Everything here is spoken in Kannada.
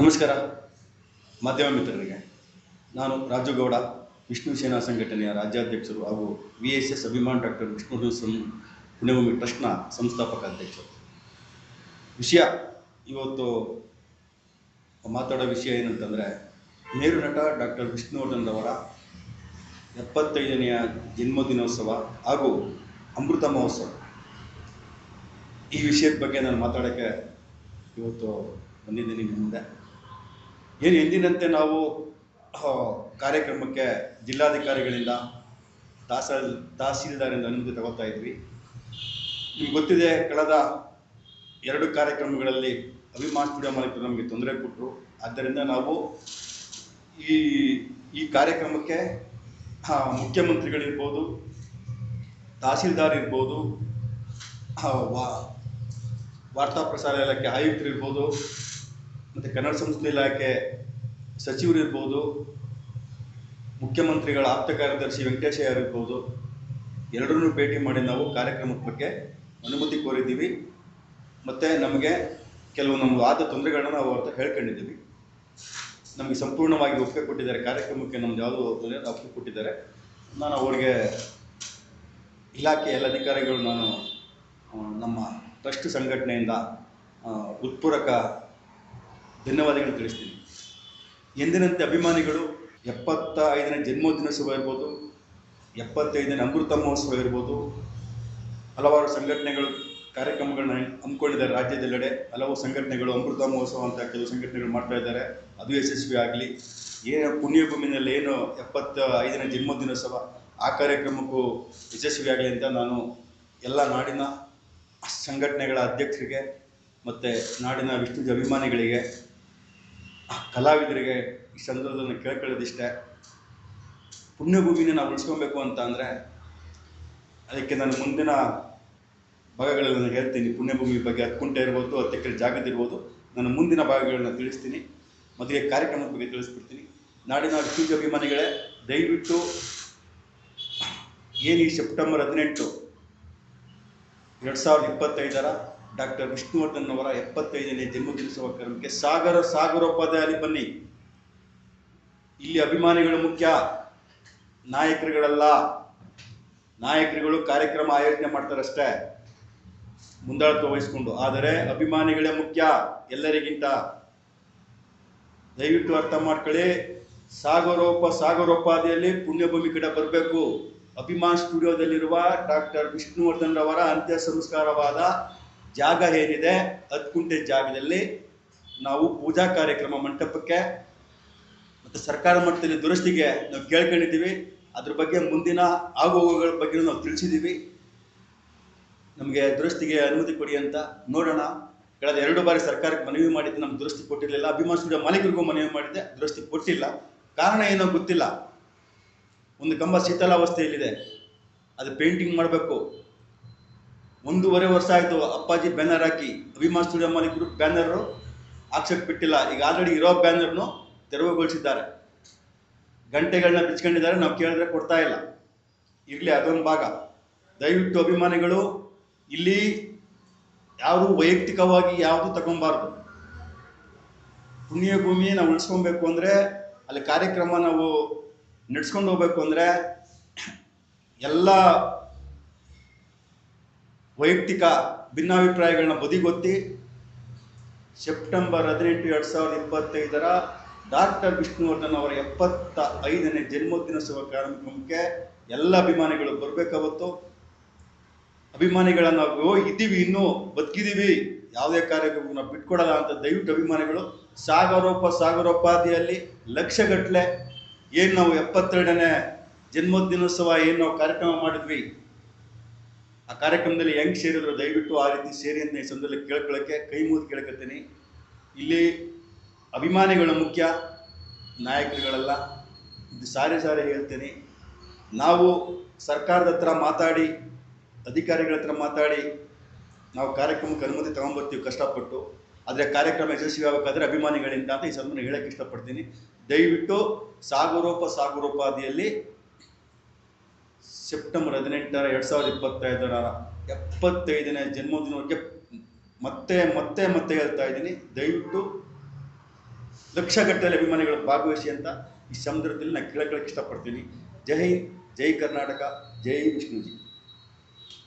ನಮಸ್ಕಾರ. ಮಾಧ್ಯಮ ಮಿತ್ರರಿಗೆ. ನಾನು ರಾಜುಗೌಡ ವಿಷ್ಣು ಸೇನಾ ಸಂಘಟನೆಯ ರಾಜ್ಯಾಧ್ಯಕ್ಷರು ಹಾಗೂ V S S Abhiman doctor Vishnu ಸಂ ಪುಣ್ಯಭೂಮಿ ಟ್ರಸ್ಟ್ನ ಸಂಸ್ಥಾಪಕ ಅಧ್ಯಕ್ಷರು. ವಿಷಯ ಇವತ್ತು ಮಾತಾಡೋ ವಿಷಯ ಏನಂತಂದರೆ, ಮೇರು ನಟ ಡಾಕ್ಟರ್ ವಿಷ್ಣುವರ್ಧನ್ ಅವರ ಎಪ್ಪತ್ತೈದನೆಯ ಜನ್ಮದಿನೋತ್ಸವ ಹಾಗೂ ಅಮೃತ ಮಹೋತ್ಸವ. ಈ ವಿಷಯದ ಬಗ್ಗೆ ನಾನು ಮಾತಾಡೋಕ್ಕೆ ಇವತ್ತು ಬಂದಿದ್ದೀನಿ ಮುಂದೆ ಏನು ಎಂದಿನಂತೆ ನಾವು ಕಾರ್ಯಕ್ರಮಕ್ಕೆ ಜಿಲ್ಲಾಧಿಕಾರಿಗಳಿಂದ ತಹಸೀಲ್ ತಹಸೀಲ್ದಾರಿಂದ ಅನುಮತಿ ತಗೋತಾ ಇದ್ವಿ. ನಿಮ್ಗೆ ಗೊತ್ತಿದೆ, ಕಳೆದ ಎರಡು ಕಾರ್ಯಕ್ರಮಗಳಲ್ಲಿ ಅಭಿಮಾನ್ ಸ್ಟುಡಿಯೋ ಮಾಲೀಕರು ನಮಗೆ ತೊಂದರೆ ಕೊಟ್ಟರು ಆದ್ದರಿಂದ ನಾವು ಈ ಈ ಕಾರ್ಯಕ್ರಮಕ್ಕೆ ಮುಖ್ಯಮಂತ್ರಿಗಳಿರ್ಬೋದು, ತಹಸೀಲ್ದಾರ್ ಇರ್ಬೋದು ವಾರ್ತಾ ಪ್ರಸಾರ ಇಲಾಖೆ ಆಯುಕ್ತರಿರ್ಬೋದು ಮತ್ತು ಕನ್ನಡ ಸಂಸ್ಕೃತಿ ಇಲಾಖೆ ಸಚಿವರಿರ್ಬೋದು ಮುಖ್ಯಮಂತ್ರಿಗಳ ಆಪ್ತ ಕಾರ್ಯದರ್ಶಿ ವೆಂಕಟೇಶಯ್ಯ ಇರ್ಬೋದು ಎಲ್ಲರನ್ನೂ ಭೇಟಿ ಮಾಡಿ ನಾವು ಕಾರ್ಯಕ್ರಮದ ಬಗ್ಗೆ ಅನುಮತಿ ಕೋರಿದ್ದೀವಿ. ಮತ್ತು ನಮಗೆ ಕೆಲವು ನಮ್ಮ ಆದ ತೊಂದರೆಗಳನ್ನ ನಾವು ಅವ್ರ ಹೇಳ್ಕೊಂಡಿದ್ದೀವಿ. ನಮಗೆ ಸಂಪೂರ್ಣವಾಗಿ ಒಪ್ಪಿಗೆ ಕೊಟ್ಟಿದ್ದಾರೆ, ಕಾರ್ಯಕ್ರಮಕ್ಕೆ ನಮ್ದು ಯಾವುದೋ ಒಪ್ಪಿಗೆ ಕೊಟ್ಟಿದ್ದಾರೆ. ನಾನು ಅವ್ರಿಗೆ ಇಲಾಖೆ ಎಲ್ಲ ಅಧಿಕಾರಿಗಳು, ನಾನು ನಮ್ಮ ಟ್ರಸ್ಟ್ ಸಂಘಟನೆಯಿಂದ ಉತ್ಪೂರಕ ಧನ್ಯವಾದಗಳನ್ನು ತಿಳಿಸ್ತೀನಿ. ಎಂದಿನಂತೆ ಅಭಿಮಾನಿಗಳು ಎಪ್ಪತ್ತ ಐದನೇ ಜನ್ಮದಿನೋತ್ಸವ ಇರ್ಬೋದು, ಎಪ್ಪತ್ತೈದನೇ ಅಮೃತ ಮಹೋತ್ಸವ ಇರ್ಬೋದು, ಹಲವಾರು ಸಂಘಟನೆಗಳು, ಕಾರ್ಯಕ್ರಮಗಳನ್ನ ಹಮ್ಮಿಕೊಂಡಿದ್ದಾರೆ ರಾಜ್ಯದೆಲ್ಲೆಡೆ. ಹಲವು ಸಂಘಟನೆಗಳು ಅಮೃತ ಮಹೋತ್ಸವ ಅಂತ ಕೆಲವು ಸಂಘಟನೆಗಳು ಮಾಡ್ತಾ ಇದ್ದಾರೆ. ಅದು ಯಶಸ್ವಿ ಆಗಲಿ. ಏನು ಪುಣ್ಯಭೂಮಿನಲ್ಲಿ ಏನು ಎಪ್ಪತ್ತ ಐದನೇ ಜನ್ಮದಿನೋತ್ಸವ, ಆ ಕಾರ್ಯಕ್ರಮಕ್ಕೂ ಯಶಸ್ವಿ ಆಗಲಿ ಅಂತ ನಾನು ಎಲ್ಲ ನಾಡಿನ ಸಂಘಟನೆಗಳ ಅಧ್ಯಕ್ಷರಿಗೆ ಮತ್ತು ನಾಡಿನ ವಿಷ್ಣು ಅಭಿಮಾನಿಗಳಿಗೆ ಕಲಾವಿದರಿಗೆ ಈ ಸಂದರ್ಭದಲ್ಲಿ ಕೇಳ್ಕೊಳ್ಳೋದಿಷ್ಟೇ. ಪುಣ್ಯಭೂಮಿನ ನಾವು ಉಳಿಸ್ಕೊಬೇಕು ಅಂತ ಅಂದರೆ ಅದಕ್ಕೆ ನಾನು ಮುಂದಿನ ಭಾಗಗಳಲ್ಲಿ ನಾನು ಹೇಳ್ತೀನಿ. ಪುಣ್ಯಭೂಮಿ ಬಗ್ಗೆ ಹತ್ತು ಕುಂಟೆ ಇರ್ಬೋದು ಹತ್ತು ಎಕರೆ ಜಾಗದಿರ್ಬೋದು ನಾನು ಮುಂದಿನ ಭಾಗಗಳನ್ನ ತಿಳಿಸ್ತೀನಿ. ಮೊದಲಿಗೆ ಕಾರ್ಯಕ್ರಮದ ಬಗ್ಗೆ ತಿಳಿಸ್ಬಿಡ್ತೀನಿ. ನಾಡಿನ ವಿಷ್ಣು ಅಭಿಮಾನಿಗಳೇ, ದಯವಿಟ್ಟು ಏನು ಈ ಸೆಪ್ಟೆಂಬರ್ ಹದಿನೆಂಟು ಎರಡು ಸಾವಿರದ ಇಪ್ಪತ್ತೈದರ ಡಾಕ್ಟರ್ ವಿಷ್ಣುವರ್ಧನ್ ಅವರ ಎಪ್ಪತ್ತೈದನೇ ಜನ್ಮದಿನೋತ್ಸವ ಕ್ರಮಕ್ಕೆ ಸಾಗರ ಸಾಗರೋಪಾಧ್ಯಾಯ ಬನ್ನಿ. ಇಲ್ಲಿ ಅಭಿಮಾನಿಗಳು ಮುಖ್ಯ, ನಾಯಕರುಗಳಲ್ಲ. ನಾಯಕರುಗಳು ಕಾರ್ಯಕ್ರಮ ಆಯೋಜನೆ ಮಾಡ್ತಾರಷ್ಟೇ. ಮುಂದಾಳತ್ವ ವಹಿಸ್ಕೊಂಡು. ಆದರೆ ಅಭಿಮಾನಿಗಳೇ ಮುಖ್ಯ, ಎಲ್ಲರಿಗಿಂತ. ದಯವಿಟ್ಟು ಅರ್ಥ ಮಾಡ್ಕೊಳ್ಳಿ, ಸಾಗರೋಪ ಸಾಗರೋಪಾದಿಯಲ್ಲಿ ಪುಣ್ಯಭೂಮಿ ಕಡೆ ಬರಬೇಕು. ಅಭಿಮಾನ್ ಸ್ಟುಡಿಯೋದಲ್ಲಿರುವ ಡಾಕ್ಟರ್ ವಿಷ್ಣುವರ್ಧನ್ ರವರ ಅಂತ್ಯ ಸಂಸ್ಕಾರವಾದ ಜಾಗ ಏನಿದೆ ಹತ್ತು ಕುಂಟೆ ಜಾಗದಲ್ಲಿ ನಾವು ಪೂಜಾ ಕಾರ್ಯಕ್ರಮ ಮಂಟಪಕ್ಕೆ ಮತ್ತು ಸರ್ಕಾರ ಮಟ್ಟದಲ್ಲಿ ದುರಸ್ತಿಗೆ ನಾವು ಕೇಳ್ಕೊಂಡಿದ್ದೀವಿ. ಅದ್ರ ಬಗ್ಗೆ ಮುಂದಿನ ಆಗುಹೋಗುಗಳ ಬಗ್ಗೆ ನಾವು ತಿಳಿಸಿದ್ದೀವಿ. ನಮಗೆ ದುರಸ್ತಿಗೆ ಅನುಮತಿ ಕೊಡಿ ಅಂತ ನೋಡೋಣ. ಕಳೆದ ಎರಡು ಬಾರಿ ಸರ್ಕಾರಕ್ಕೆ ಮನವಿ ಮಾಡಿದ್ದು ನಮ್ಗೆ ದುರಸ್ತಿ ಕೊಟ್ಟಿರಲಿಲ್ಲ. ಅಭಿಮಾನ್ ಸ್ಟುಡಿಯೋ ಮಾಲೀಕರಿಗೂ ಮನವಿ ಮಾಡಿದ್ದೆ, ದುರಸ್ತಿ ಕೊಟ್ಟಿಲ್ಲ. ಕಾರಣ ಏನೋ ಗೊತ್ತಿಲ್ಲ. ಒಂದು ಕಂಬ ಶೀತಲಾವಸ್ಥೆಯಲ್ಲಿದೆ. ಅದು ಪೇಂಟಿಂಗ್ ಮಾಡಬೇಕು. ಒಂದೂವರೆ ವರ್ಷ ಆಯಿತು ಅಪ್ಪಾಜಿ ಬ್ಯಾನರ್ ಹಾಕಿ, ಅಭಿಮಾನ್ ಸ್ಟುಡಿಯೋ ಮಾಲೀಕರು ಬ್ಯಾನರು ಆಕ್ಷೇಪ ಬಿಟ್ಟಿಲ್ಲ ಈಗ ಆಲ್ರೆಡಿ ಇರೋ ಬ್ಯಾನರ್ನು ತೆರವುಗೊಳಿಸಿದ್ದಾರೆ. ಗಂಟೆಗಳನ್ನ ಬಿಚ್ಕೊಂಡಿದ್ದಾರೆ, ನಾವು ಕೇಳಿದ್ರೆ ಕೊಡ್ತಾ ಇಲ್ಲ. ಇರಲಿ, ಅದೊಂದು ಭಾಗ. ದಯವಿಟ್ಟು ಅಭಿಮಾನಿಗಳು, ಇಲ್ಲಿ ಯಾರು ವೈಯಕ್ತಿಕವಾಗಿ ಯಾವುದು ತಗೊಬಾರ್ದು. ಪುಣ್ಯ ಭೂಮಿ ನಾವು ಉಳಿಸ್ಕೊಬೇಕು ಅಂದರೆ, ಅಲ್ಲಿ ಕಾರ್ಯಕ್ರಮ ನಾವು ನಡ್ಸ್ಕೊಂಡು ಹೋಗ್ಬೇಕು ಅಂದರೆ ಎಲ್ಲ ವೈಯಕ್ತಿಕ ಭಿನ್ನಾಭಿಪ್ರಾಯಗಳನ್ನ ಬದಿಗೊತ್ತಿ ಸೆಪ್ಟೆಂಬರ್ ಹದಿನೆಂಟು ಎರಡು ಸಾವಿರದ ಇಪ್ಪತ್ತೈದರ ಡಾಕ್ಟರ್ ವಿಷ್ಣುವರ್ಧನ್ ಅವರ ಎಪ್ಪತ್ತ ಐದನೇ ಜನ್ಮದಿನೋತ್ಸವ ಕಾರ್ಯಕ್ರಮಕ್ಕೆ ಎಲ್ಲ ಅಭಿಮಾನಿಗಳು ಬರಬೇಕಾವತ್ತು ಅಭಿಮಾನಿಗಳನ್ನ ನಾವು ಇದ್ದೀವಿ ಇನ್ನೂ ಬದುಕಿದ್ದೀವಿ ಯಾವುದೇ ಕಾರ್ಯಕ್ರಮ ನಾವು ಬಿಟ್ಕೊಡಲ್ಲ ಅಂತ ದಯವಿಟ್ಟು ಅಭಿಮಾನಿಗಳು, ಸಾಗರೋಪ, ಸಾಗರೋಪಾದಿಯಲ್ಲಿ ಲಕ್ಷಗಟ್ಟಲೆ ಏನು ನಾವು ಎಪ್ಪತ್ತೆರಡನೇ ಜನ್ಮದಿನೋತ್ಸವ ಏನು ನಾವು ಕಾರ್ಯಕ್ರಮ ಮಾಡಿದ್ವಿ? ಆ ಕಾರ್ಯಕ್ರಮದಲ್ಲಿ ಹೆಂಗೆ ಸೇರಿದ್ರು? ದಯವಿಟ್ಟು ಆ ರೀತಿ ಸೇರಿ ಅಂತ ಈ ಸಂದರ್ಭದಲ್ಲಿ ಕೇಳ್ಕೊಳ್ಳೋಕ್ಕೆ ಕೈ ಮುಗಿದು ಕೇಳ್ಕೊತೀನಿ. ಇಲ್ಲಿ ಅಭಿಮಾನಿಗಳು ಮುಖ್ಯ, ನಾಯಕರುಗಳೆಲ್ಲ, ಇದು ಸಾರಿ ಸಾರಿ ಹೇಳ್ತೀನಿ. ನಾವು ಸರ್ಕಾರದ ಹತ್ರ ಮಾತಾಡಿ, ಅಧಿಕಾರಿಗಳ ಹತ್ರ ಮಾತಾಡಿ, ನಾವು ಕಾರ್ಯಕ್ರಮಕ್ಕೆ ಅನುಮತಿ ತಗೊಂಬರ್ತೀವಿ ಕಷ್ಟಪಟ್ಟು. ಆದರೆ ಕಾರ್ಯಕ್ರಮ ಯಶಸ್ವಿ ಆಗಬೇಕಾದ್ರೆ ಅಭಿಮಾನಿಗಳಿಂದ ಅಂತ ಈ ಸಂದರ್ಭ ಹೇಳಕ್ಕೆ ಇಷ್ಟಪಡ್ತೀನಿ. ದಯವಿಟ್ಟು ಸಾಗರೋಪ ಸಾಗರೋಪಾದಿಯಲ್ಲಿ ಸೆಪ್ಟೆಂಬರ್ ಹದಿನೆಂಟರ ಎರಡು ಸಾವಿರದ ಇಪ್ಪತ್ತೈದರ ಎಪ್ಪತ್ತೈದನೇ ಜನ್ಮದಿನಕ್ಕೆ ಮತ್ತೆ ಮತ್ತೆ ಮತ್ತೆ ಹೇಳ್ತಾ ಇದ್ದೀನಿ. ದಯವಿಟ್ಟು ಲಕ್ಷಗಟ್ಟಲೆ ಅಭಿಮಾನಿಗಳು ಭಾಗವಹಿಸಿ ಅಂತ ಈ ಸಮುದ್ರದಲ್ಲಿ ನಾನು ಕೇಳಕ್ಕೆ ಇಷ್ಟಪಡ್ತೀನಿ. ಜೈ ಜೈ ಕರ್ನಾಟಕ, ಜೈ ವಿಷ್ಣುಜಿ.